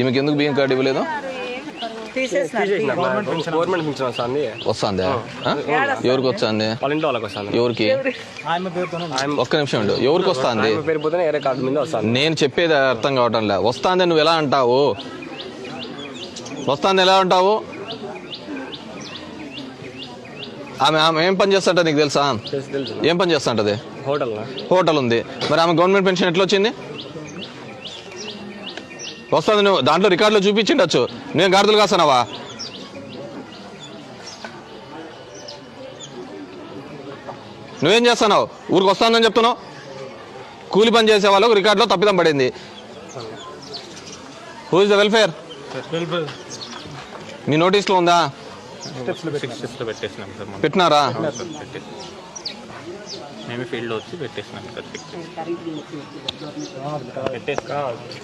ఈమెకి ఎందుకు బియ్యం కార్డు ఇవ్వలేదు? వస్తుంది. ఎవరికి వస్తుంది? ఎవరికి? ఒక్క నిమిషం ఉండు. ఎవరికి వస్తుంది? నేను చెప్పేది అర్థం కావటం లే వస్తాంది నువ్వు ఎలా అంటావు? వస్తాంది ఎలా అంటావు? ఆమె ఆమె ఏం పని చేస్తుంటది నీకు తెలుసు? ఏం పని చేస్తుంటది? హోటల్ హోటల్ ఉంది. మరి ఆమె గవర్నమెంట్ పెన్షన్ ఎట్లా వచ్చింది? వస్తుంది నువ్వు దాంట్లో రికార్డులో చూపించిండొచ్చు. నేను గాడిదలు కాస్తానవా? నువ్వేం చేస్తున్నావు ఊరికి వస్తానని చెప్తున్నావు? కూలి పని చేసే వాళ్ళకు రికార్డులో తప్పిదం పడింది. హూ ఇస్ ద వెల్ఫేర్ మీ నోటీస్లో ఉందా పెట్టినారా? మేమే ఫీల్డ్లో వచ్చి పెట్టేసినాం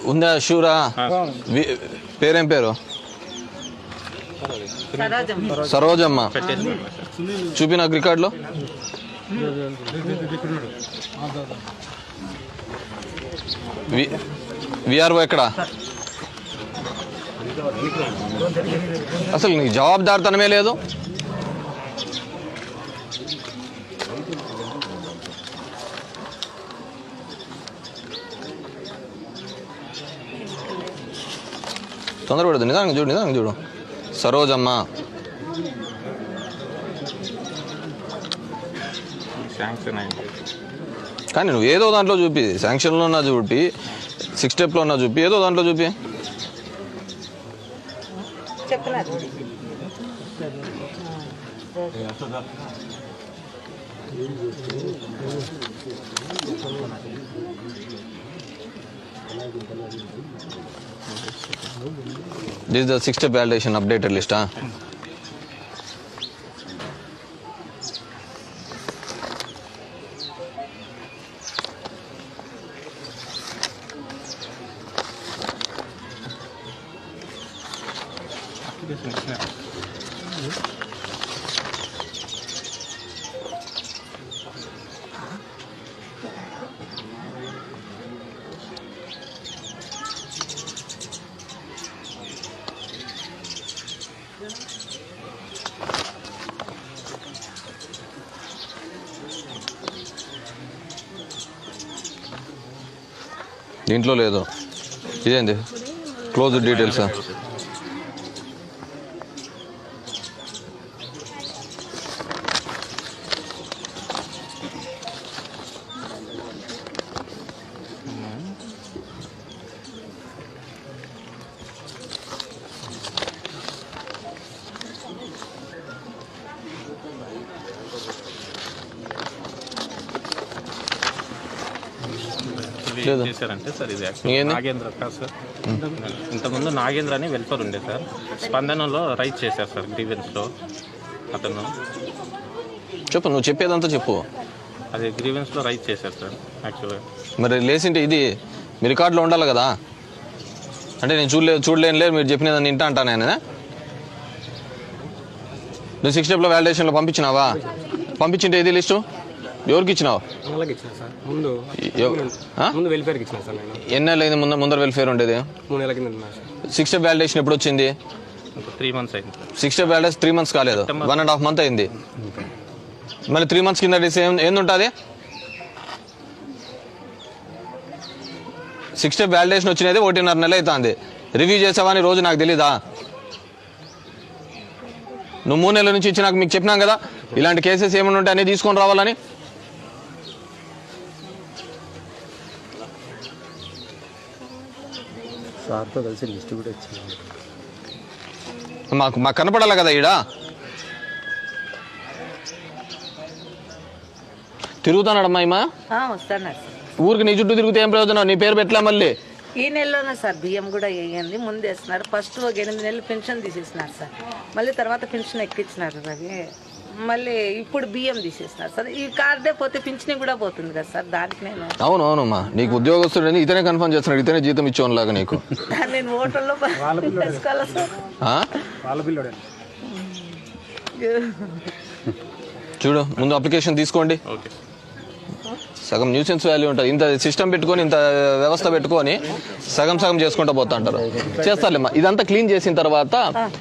ఉందా షూరా వి- పేరేం పేరు? సరోజం సరోజమ్మ. పెట్టేసినాం సార్. చూపి నాకు రికార్డులో? వి- విఆర్ఓ ఎక్కడ? అసలు నీకు జవాబుదారితనమే లేదు. తొందరపడదు నిదానంగా చూడు నిదానంగా చూడు. సరోజమ్మ. కానీ నువ్వు ఏదో దాంట్లో చూపి శాంక్షన్లో ఉన్నా చూపి సిక్స్ స్టెప్లో ఉన్నా చూపి ఏదో దాంట్లో చూపి. చెప్పినారు this the six step validation updated దీంట్లో లేదు. ఇదేంది? క్లోజ్ డీటెయిల్స్ లేదు. చేశారంటే సార్ ఇది యాక్చువల్ ఏంది? నాగేంద్ర కాదు సార్. ఇంతకుముందు నాగేంద్ర అని వెల్ఫేర్ ఉండే సార్. స్పందనలో రైట్ చేశారు సార్ గ్రీవెన్స్లో అతను. చెప్పు నువ్వు చెప్పేదంతా చెప్పు. అది గ్రీవెన్స్లో రైట్ చేశారు సార్ యాక్చువల్గా మరి లేసింటే ఇది మీ రికార్డులో ఉండాలి కదా. అంటే నేను చూడలేదు చూడలేను లేదు మీరు చెప్పినదాన్ని వింటా అంటాను నేను. నువ్వు సిక్స్ స్టెప్లో వ్యాలిడేషన్లో పంపించినావా? పంపించింటే ఇది లిస్టు? ఎవరికి ఇచ్చినావు? వాళ్ళకి ఇచ్చిన సార్. ముందు ఎవ- ఆ? ముందు వెల్ఫేర్కి ఇచ్చిన సార్ నేను. ఎన్నేళ్ళు అయింది ముందర వెల్ఫేర్ ఉండేది? సిక్స్ స్టెప్ వ్యాలిడేషన్ ఎప్పుడు వచ్చింది? త్రీ మంత్స్ అయింది. Sir six step validation three months కాలేదు వన్ అండ్ హాఫ్ మంత్ అయింది. మళ్ళీ త్రీ మంత్స్ కింద ఏం ఏందుంటుంది సిక్స్ స్టెప్ వ్యాలిడేషన్ వచ్చినది ఒకటిన్నర నెల అవుతుంది రివ్యూ చేసావని రోజు నాకు తెలీదా? నువ్వు మూడు నెలల నుంచి ఇచ్చి నాకు మీకు చెప్పినాం కదా? ఇలాంటి కేసెస్ ఏమైనా ఉంటే అన్నీ తీసుకొని రావాలని? సార్తో కలిసి లిస్ట్ కూడా ఇచ్చింది మాకు మాకు కనపడాలి కదా ఈడ? తిరుగుతానడమ్మా వస్తున్నారు సార్. ఊరికి నీ చుట్టూ తిరిగితే ఏం ప్రయోజనం? నీ పేరు పెట్టలే మళ్ళీ. ఈ నెలలోనే సార్ బియ్యం కూడా వేయండి ముందు వేస్తున్నారు ఫస్ట్ ఒక ఎనిమిది నెలలు పెన్షన్ తీసేసినారు సార్. మళ్ళీ తర్వాత పెన్షన్ ఎక్కించినారు అవి మళ్ళీ ఇప్పుడు బియ్యం తీసేసినారు సార్ ఈ కార్డే పోతే పింఛన్ కూడా పోతుంది కదా సార్ దానికి నేను అవును అవునమ్మా. నీకు ఉద్యోగస్తుడు ఇతనే కన్ఫర్మ్ చేస్తున్నాడు ఇతనే జీతం ఇచ్చేవాను లాగా నీకు నేను హోటల్లో వేసుకోవాలా సార్? ఆ? వాళ్ళ పిల్లడే. చూడు ముందు అప్లికేషన్ తీసుకోండి. ఓకే. సగం న్యూసెన్స్ వాల్యూ ఉంటుంది. ఇంత సిస్టమ్ పెట్టుకొని ఇంత వ్యవస్థ పెట్టుకొని సగం సగం చేసుకుంటూ పోతా అంటారు. చేస్తారులేమ్మా ఇదంతా క్లీన్ చేసిన తర్వాత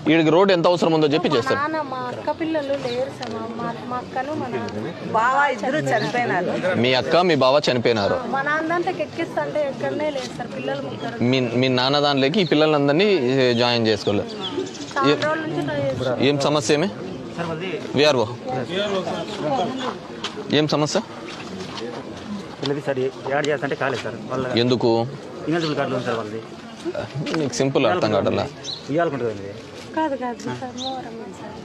వీడికి రోడ్ ఎంత అవసరం ఉందో చెప్పి చేస్తారు. నాన్న మా అక్క పిల్లలు లేరు సార్. మా- బావా ఇద్దరు చనిపోయినారు. మీ అక్క మీ బావ చనిపోయినారు. మా నాన్న దానిలోకి ఈ పిల్లలందరినీ జాయిన్ చేసుకోలేదు ఏం సమస్య ఏమి? విఆర్ఓ. ఏం సమస్య? పిల్లది సార్ యాడ్ చేస్తుంటే కాలేదు సార్. వాళ్ళ ఎందుకు? ఇన్వెజిబుల్ కార్డులు ఉంది సార్ వాళ్ళది. నీకు సింపుల్ అర్థం కావట్లా? ఇవ్వాలనుకుంటుంది కాదు కాదు సార్ మోరం సార్.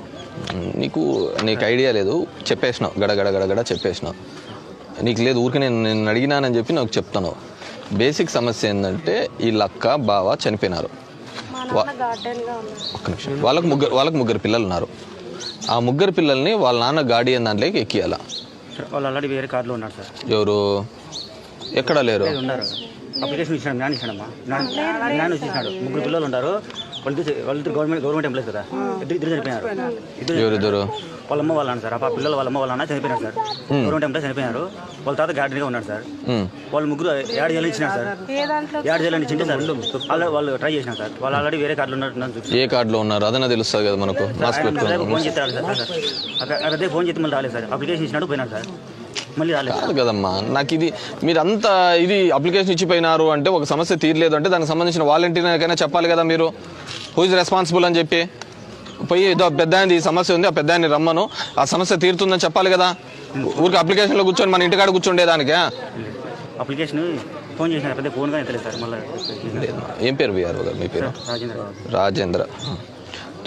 నీకు నీకు ఐడియా లేదు చెప్పేసినావు గడగడ గడగడ చెప్పేసినావు. నీకు లేదు ఊరికి నేను నేను అడిగినానని చెప్పి నాకు చెప్తాను. బేసిక్ సమస్య ఏంటంటే ఈ లక్క బావ చనిపోయినారు. మా నాన్న గార్డెన్గా ఉన్నారు. ఒక్క నిమిషం. వాళ్ళకు ముగ్గురు వాళ్ళకు ముగ్గురు పిల్లలు ఉన్నారు ఆ ముగ్గురు పిల్లల్ని వాళ్ళ నాన్న గాడియన్ దాంట్లోకి ఎక్కియాల. సార్ వాళ్ళు ఆల్రెడీ వేరే కార్డులో ఉన్నారు సార్. ఎవరు? ఎక్కడ లేరు? ఉన్నారు. అప్లికేషన్ ఇచ్చినాడు నాన్న ఇచ్చినాడు ముగ్గురు పిల్లలు ఉన్నారు. వాళ్ళిద్దరు వాళ్ళిద్దరు గవర్నమెంట్ గవర్నమెంట్ ఎంప్లాయీస్ కదా. ఇద్దరు ఇద్దరు చనిపోయినారు. ఇద్దరు ఎవరిద్దరు వాళ్ళ అమ్మ వాళ్ళ సార్. ఆ పిల్లలు వాళ్ళ అమ్మ వాళ్ళ అన్న చనిపోయినారు సార్. గవర్నమెంట్ ఎంప్లాయీస్ చనిపోయినారు. వాళ్ళ తాత గార్డెన్గా ఉన్నాడు సార్. వాళ్ళు ముగ్గురు యాడ్ చేయాలని ఇచ్చినారు సార్. యాడ్ చేయాలని ఇచ్చింటే సార్ వాళ్ళు వాళ్ళు ట్రై చేసినారు సార్. వాళ్ళు ఆల్రెడీ వేరే కార్డులు ఉన్నారు ఏ కార్డులో ఉన్నారు? అదన్నా తెలుస్తుంది కదా మనకు. మాస్క్ ఫోన్ చేస్తే రాలేదు సార్. అక్కడ అదే ఫోన్ చేస్తే మళ్ళీ రాలేదు సార్. అప్లికేషన్ ఇచ్చినాడు పోయినాడు సార్. మళ్ళీ రాలేదు కాదు కదమ్మా. నాకు ఇది మీరు అంత ఇది అప్లికేషన్ ఇచ్చిపోయినారు అంటే ఒక సమస్య తీరలేదు అంటే దానికి సంబంధించిన వాలంటీర్కైనా చెప్పాలి కదా మీరు? హూ ఇస్ రెస్పాన్సిబుల్ అని చెప్పి. పోయి ఏదో పెద్ద ఈ సమస్య ఉంది ఆ పెద్ద రమ్మను. ఆ సమస్య తీరుతుందని చెప్పాలి కదా. ఊరికి అప్లికేషన్లో కూర్చొని మన ఇంటికాడ కూర్చుండేదానికే. అప్లికేషన్ ఫోన్ చేసినారు పెద్ద ఫోన్ కానీ తెలియదు సార్ మళ్ళీ ఏం పేరు విఆర్ఓ గారు మీ పేరు? రాజేంద్ర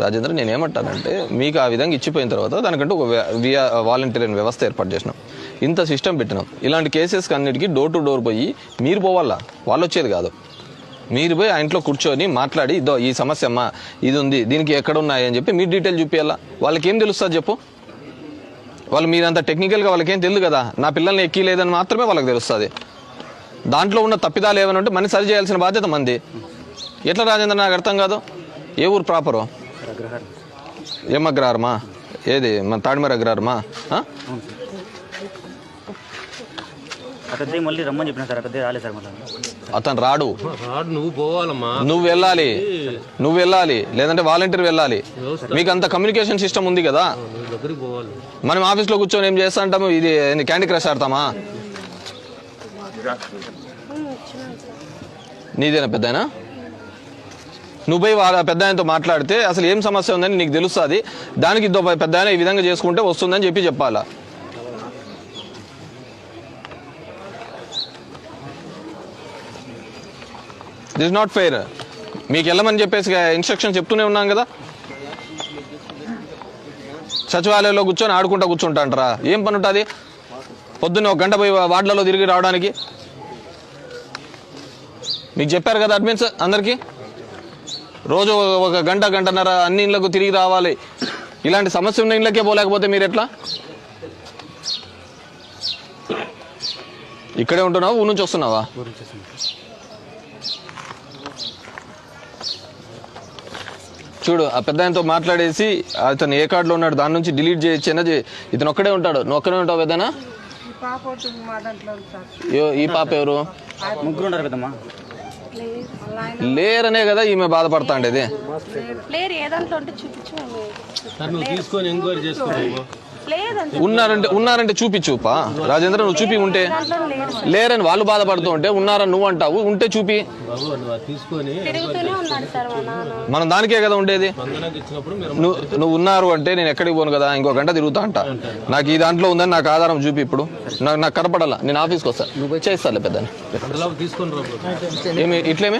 రాజేంద్ర. నేను ఏమంటానంటే మీకు ఆ విధంగా ఇచ్చిపోయిన తర్వాత దానికంటే ఒక విఆ వాలంటీర్ అనే వ్యవస్థ ఏర్పాటు చేసినాం. ఇంత సిస్టమ్ పెట్టినాం. ఇలాంటి కేసెస్కి అన్నిటికీ డోర్ టు డోర్ పోయి మీరు పోవాలా? వాళ్ళు వచ్చేది కాదు. మీరు పోయి ఆ ఇంట్లో కూర్చొని మాట్లాడి ఇదో ఈ సమస్య అమ్మా ఇది ఉంది దీనికి ఎక్కడ ఉన్నాయని చెప్పి మీరు డీటెయిల్ చూపించాలా వాళ్ళకి ఏం తెలుస్తుంది చెప్పు? వాళ్ళు మీరంత టెక్నికల్గా వాళ్ళకి ఏం తెలియదు కదా. నా పిల్లల్ని ఎక్కిలేదని మాత్రమే వాళ్ళకి తెలుస్తుంది. దాంట్లో ఉన్న తప్పిదాలు ఏమైనా ఉంటే మనీ సరి చేయాల్సిన బాధ్యత మంది. ఎట్లా రాజేంద్ర నాకు అర్థం కాదు? ఏ ఊరు ప్రాపరు? ఏం అగ్రహారమా ఏది? మన తాడిమర అగ్రహారమా? మళ్ళీ రమ్మని చెప్పిన సార్ అతద్దే రాలేదు సార్ మళ్ళీ. అతను రాడు. రాడు నువ్వు పోవాలమ్మా. నువ్వు వెళ్ళాలి. నువ్వు వెళ్ళాలి. లేదంటే వాలంటీర్ వెళ్ళాలి. మీకు అంత కమ్యూనికేషన్ సిస్టమ్ ఉంది కదా. దగ్గరికి పోవాలి. మనం ఆఫీస్లో కూర్చొని ఏం చేస్తా అంటాము ఇది క్యాండీ క్రష్ ఆడతామా? నీదేనా పెద్దాయనా? నువ్వు పోయి పెద్ద ఆయనతో మాట్లాడితే అసలు ఏం సమస్య ఉందని నీకు తెలుస్తుంది. దానికి ఇద్దో పెద్ద ఆయన ఈ విధంగా చేసుకుంటే వస్తుందని చెప్పి చెప్పాలా? దిస్ నాట్ ఫెయిర్ మీకు వెళ్ళమని చెప్పేసి ఇన్స్ట్రక్షన్ చెప్తూనే ఉన్నాం కదా. సచివాలయంలో కూర్చొని ఆడుకుంటా కూర్చుంటాంటారా ఏం పని ఉంటుంది పొద్దున్న ఒక గంట పోయి వార్డులలో తిరిగి రావడానికి. మీకు చెప్పారు కదా అడ్మిన్స్ అందరికీ? రోజు ఒక గంట గంటన్నర అన్ని ఇళ్ళకు తిరిగి రావాలి. ఇలాంటి సమస్య ఉన్న ఇళ్ళకే పోలేకపోతే మీరు ఎట్లా? ఇక్కడే ఉంటున్నావా? ఊరు నుంచి వస్తున్నావా? చూడు ఆ పెద్ద ఆయనతో మాట్లాడేసి అతను ఏ కార్డులో ఉన్నాడు దాని నుంచి డిలీట్ చేయొచ్చేనా చే- ఇతను ఒక్కడే ఉంటాడు నువ్వు ఒక్కడే ఉంటావు పెద్దనా? పాప ఉంటుంది మా దాంట్లో సార్ ఏ- ఈ పాప ఎవరు? ముగ్గురు ఉన్నారు పెద్దమ్మా. లేరనే కదా ఈమె బాధపడతా ఉండేది ఉంటే చూపించు. తీసుకొని ఎంక్వైరీ లేదంటే ఉన్నారంటే ఉన్నారంటే చూపించుపా. రాజేంద్ర నువ్వు చూపి ఉంటే. లేరని వాళ్ళు బాధపడుతూ ఉంటే ఉన్నారని నువ్వు అంటావు ఉంటే చూపి. మనం దానికే కదా ఉండేది. స్పందనకి ఇచ్చినప్పుడు మీరు నువ్వు నువ్వు ఉన్నారు అంటే నేను ఎక్కడికి పోను కదా ఇంకో గంట తిరుగుతా అంట. నాకు ఈ దాంట్లో ఉందని నాకు ఆధారం చూపి ఇప్పుడు. నాకు నాకు కనపడాలా? నేను ఆఫీస్కి వస్తాను నువ్వు చేస్తాలే పెద్ద ఏమి ఇట్లేమి